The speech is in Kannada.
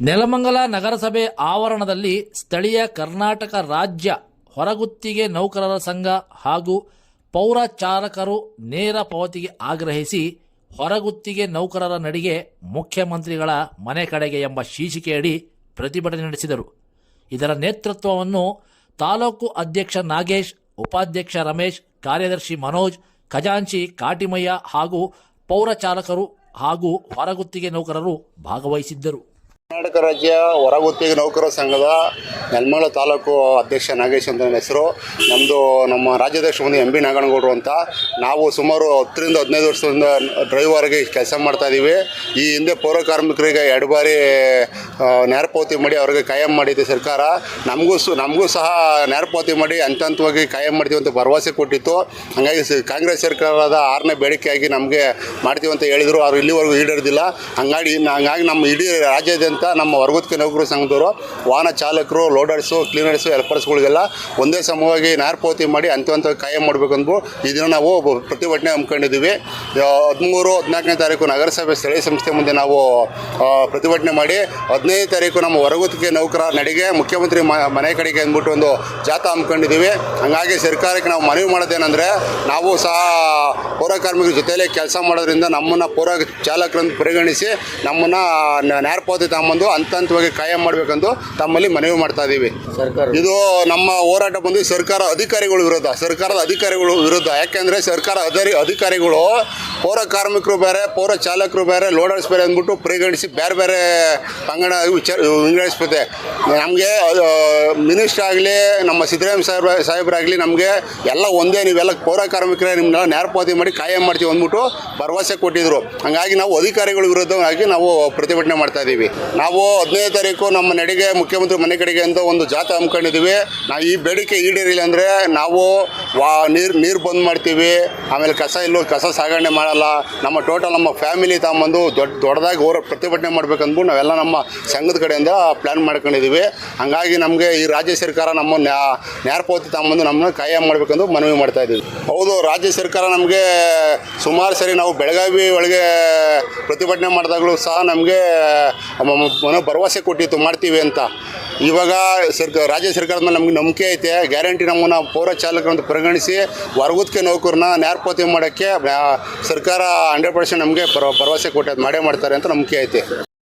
ನೆಲಮಂಗಲ ನಗರಸಭೆ ಆವರಣದಲ್ಲಿ ಸ್ಥಳೀಯ ಕರ್ನಾಟಕ ರಾಜ್ಯ ಹೊರಗುತ್ತಿಗೆ ನೌಕರರ ಸಂಘ ಹಾಗೂ ಪೌರ ಚಾಲಕರು ನೇರ ಪಾವತಿಗೆ ಆಗ್ರಹಿಸಿ ಹೊರಗುತ್ತಿಗೆ ನೌಕರರ ನಡಿಗೆ ಮುಖ್ಯಮಂತ್ರಿಗಳ ಮನೆ ಕಡೆಗೆ ಎಂಬ ಶೀರ್ಷಿಕೆಯಡಿ ಪ್ರತಿಭಟನೆ ನಡೆಸಿದರು. ಇದರ ನೇತೃತ್ವವನ್ನು ತಾಲೂಕು ಅಧ್ಯಕ್ಷ ನಾಗೇಶ್, ಉಪಾಧ್ಯಕ್ಷ ರಮೇಶ್, ಕಾರ್ಯದರ್ಶಿ ಮನೋಜ್, ಖಜಾಂಚಿ, ಕಾಟಿಮಯ್ಯ ಹಾಗೂ ಪೌರ ಚಾಲಕರು ಹಾಗೂ ಹೊರಗುತ್ತಿಗೆ ನೌಕರರು ಭಾಗವಹಿಸಿದ್ದರು. ಕರ್ನಾಟಕ ರಾಜ್ಯ ಹೊರಗುತ್ತಿಗೆ ನೌಕರರ ಸಂಘದ ನೆಲಮಂಗಲ ತಾಲೂಕು ಅಧ್ಯಕ್ಷ ನಾಗೇಶ್ ಅಂತ ಹೆಸರು. ನಮ್ಮದು ನಮ್ಮ ರಾಜ್ಯಾಧ್ಯಕ್ಷ ಬಂದು ಎಂ ಬಿ ನಾಗನಗೌಡರು ಅಂತ. ನಾವು ಸುಮಾರು ಹತ್ತರಿಂದ ಹದಿನೈದು ವರ್ಷದಿಂದ ಡ್ರೈವರ್ಗೆ ಕೆಲಸ ಮಾಡ್ತಾ ಇದ್ದೀವಿ ಈ ಹಿಂದೆ ಪೌರ ಕಾರ್ಮಿಕರಿಗೆ ಎರಡು ಬಾರಿ ನೇರಪಾವತಿ ಮಾಡಿ ಅವ್ರಿಗೆ ಕಾಯಂ ಮಾಡಿದೆ ಸರ್ಕಾರ. ನಮಗೂ ಸು, ನಮಗೂ ಸಹ ನೇರಪಾವತಿ ಮಾಡಿ ಹಂತ ಹಂತವಾಗಿ ಕಾಯಂ ಮಾಡ್ತೀವಿ ಅಂತ ಭರವಸೆ ಕೊಟ್ಟಿತ್ತು. ಹಾಗಾಗಿ ಕಾಂಗ್ರೆಸ್ ಸರ್ಕಾರದ ಆರನೇ ಬೇಡಿಕೆಯಾಗಿ ನಮಗೆ ಮಾಡ್ತೀವಿ ಅಂತ ಹೇಳಿದರು. ಅವ್ರು ಇಲ್ಲಿವರೆಗೂ ಈಡೇರಿದಿಲ್ಲ. ಹಂಗಾಗಿ ಹಂಗಾಗಿ ನಮ್ಮ ಇಡೀ ರಾಜ್ಯಾದ್ಯಂತ ನಮ್ಮ ವರ್ಗದ ನೌಕರರ ಸಂಘದವರು ವಾಹನ ಚಾಲಕರು ಲೋಡರ್ಸು, ಕ್ಲೀನರ್ಸು, ಹೆಲ್ಪರ್ಸ್ಗಳಿಗೆಲ್ಲ ಒಂದೇ ಸಮವಾಗಿ ನಾರ್ಪೋತಿ ಮಾಡಿ ಹಂತ ಕಾಯಂ ಮಾಡಬೇಕಂದು ಈ ದಿನ ನಾವು ಪ್ರತಿಭಟನೆ ಹಮ್ಮಿಕೊಂಡಿದ್ದೀವಿ. ಹದಿಮೂರು, ಹದಿನಾಲ್ಕನೇ ತಾರೀಕು ನಗರಸಭೆ ಸ್ಥಳೀಯ ಸಂಸ್ಥೆ ಮುಂದೆ ನಾವು ಪ್ರತಿಭಟನೆ ಮಾಡಿ ಹದಿನೈದು ತಾರೀಕು ನಮ್ಮ ಹೊರಗುತ್ತಿಗೆ ನೌಕರ ನಡಿಗೆ, ಮುಖ್ಯಮಂತ್ರಿ ಮನೆ ಕಡೆಗೆ ಅಂದ್ಬಿಟ್ಟು ಒಂದು ಜಾಥಾ ಹಮ್ಮಿಕೊಂಡಿದ್ದೀವಿ. ಹಂಗಾಗಿ ಸರ್ಕಾರಕ್ಕೆ ನಾವು ಮನವಿ ಮಾಡೋದೇನೆಂದರೆ, ನಾವು ಸಹ ಪೌರ ಕಾರ್ಮಿಕರ ಜೊತೆಯಲ್ಲೇ ಕೆಲಸ ಮಾಡೋದ್ರಿಂದ ನಮ್ಮನ್ನು ಪೌರ ಚಾಲಕರನ್ನು ಪರಿಗಣಿಸಿ ನಮ್ಮನ್ನು ನ್ಯಾರ್ಪೋತಿ ತಗೊಂಬಂದು ಹಂತ ಹಂತವಾಗಿ ಕಾಯಂ ಮಾಡಬೇಕಂದು ತಮ್ಮಲ್ಲಿ ಮನವಿ ಮಾಡ್ತಾ ಸರ್ಕಾರ. ಇದು ನಮ್ಮ ಹೋರಾಟ ಬಂದು ಸರ್ಕಾರ ಅಧಿಕಾರಿಗಳ ವಿರುದ್ಧ ಸರ್ಕಾರದ ಅಧಿಕಾರಿಗಳ ವಿರುದ್ಧ. ಯಾಕೆಂದ್ರೆ ಸರ್ಕಾರ ಅಧಿಕಾರಿ ಅಧಿಕಾರಿಗಳು ಪೌರ ಕಾರ್ಮಿಕರು ಬೇರೆ ಪೌರ ಚಾಲಕರು ಬೇರೆ ಲೋಡರ್ಸ್ ಬೇರೆ ಅಂದ್ಬಿಟ್ಟು ಪರಿಗಣಿಸಿ ಬೇರೆ ಬೇರೆ ಅಂಗಣ ವಿಚಾರ ವಿಂಗಡಿಸ್ಬಿಟ್ಟೆ. ನಮಗೆ ಮಿನಿಸ್ಟರ್ ಆಗಲಿ ನಮ್ಮ ಸಿದ್ದರಾಮಯ್ಯ ಸಾಹೇಬ್ರ ಸಾಹೇಬರಾಗಲಿ ನಮಗೆ ಎಲ್ಲ ಒಂದೇ ನೀವೆಲ್ಲ ಪೌರ ಕಾರ್ಮಿಕರೇ ನಿಮ್ಮನ್ನ ನೇರಪಾತಿ ಮಾಡಿ ಕಾಯಂ ಮಾಡ್ತೀವಿ ಅಂದ್ಬಿಟ್ಟು ಭರವಸೆ ಕೊಟ್ಟಿದ್ರು. ಹಂಗಾಗಿ ನಾವು ಅಧಿಕಾರಿಗಳ ವಿರುದ್ಧವಾಗಿ ನಾವು ಪ್ರತಿಭಟನೆ ಮಾಡ್ತಾ ಇದ್ದೀವಿ. ನಾವು ಹದಿನೈದು ತಾರೀಕು ನಮ್ಮ ನಡಿಗೆ ಮುಖ್ಯಮಂತ್ರಿ ಮನೆ ಕಡೆಗೆ ಅಂತ ಒಂದು ಜಾಥಾ ಹಮ್ಮಿಕೊಂಡಿದ್ದೀವಿ. ನಾವು ಈ ಬೇಡಿಕೆ ಈಡೇರಿಲ್ಲ ಅಂದರೆ ನಾವು ವಾ ನೀರು ನೀರು ಬಂದ್ ಮಾಡ್ತೀವಿ. ಆಮೇಲೆ ಕಸ ಇಲ್ಲೋ ಕಸ ಸಾಗಣೆ ಮಾಡಲ್ಲ. ನಮ್ಮ ಟೋಟಲ್ ನಮ್ಮ ಫ್ಯಾಮಿಲಿ ತಗೊಂಬಂದು ದೊಡ್ಡ, ದೊಡ್ಡದಾಗಿ ಹೋರ ಪ್ರತಿಭಟನೆ ಮಾಡ್ಬೇಕಂದ್ಬಿಟ್ಟು ನಾವೆಲ್ಲ ನಮ್ಮ ಸಂಘದ ಕಡೆಯಿಂದ ಪ್ಲ್ಯಾನ್ ಮಾಡ್ಕೊಂಡಿದ್ದೀವಿ. ಹಂಗಾಗಿ ನಮಗೆ ಈ ರಾಜ್ಯ ಸರ್ಕಾರ ನಮ್ಮ ನ್ಯಾ ನ್ಯಾರಪಾವತಿ ತಗೊಂಬಂದು ನಮ್ಮನ್ನ ಕಾಯಂ ಮಾಡಬೇಕಂದು ಮನವಿ ಮಾಡ್ತಾ ಇದ್ದೀವಿ. ಹೌದು, ರಾಜ್ಯ ಸರ್ಕಾರ ನಮಗೆ ಸುಮಾರು ಸರಿ ನಾವು ಬೆಳಗಾವಿ ಒಳಗೆ ಪ್ರತಿಭಟನೆ ಮಾಡಿದಾಗಲೂ ಸಹ ನಮಗೆ ಭರವಸೆ ಕೊಟ್ಟಿತ್ತು, ಮಾಡ್ತೀವಿ ಅಂತ. ಇವಾಗ ಸರ್ಕಾರ ರಾಜ್ಯ ಸರ್ಕಾರದ ಮೇಲೆ ನಮ್ಗೆ ನಂಬಿಕೆ ಐತೆ. ಗ್ಯಾರಂಟಿ ನಮ್ಮನ್ನ ಪೌರ ಚಾಲಕರಂತ ಪರಿಗಣಿಸಿ ವರ್ಗದಕ್ಕೆ ನೌಕರನ್ನ ನ್ಯಾರಪಾವತಿ ಮಾಡೋಕ್ಕೆ ಸರ್ಕಾರ ಹಂಡ್ರೆಡ್ ಪರ್ಸೆಂಟ್ ನಮಗೆ ಭರವಸೆ ಕೊಟ್ಟದ್ದು ಮಾಡೇ ಮಾಡ್ತಾರೆ ಅಂತ ನಂಬಿಕೆ ಐತೆ.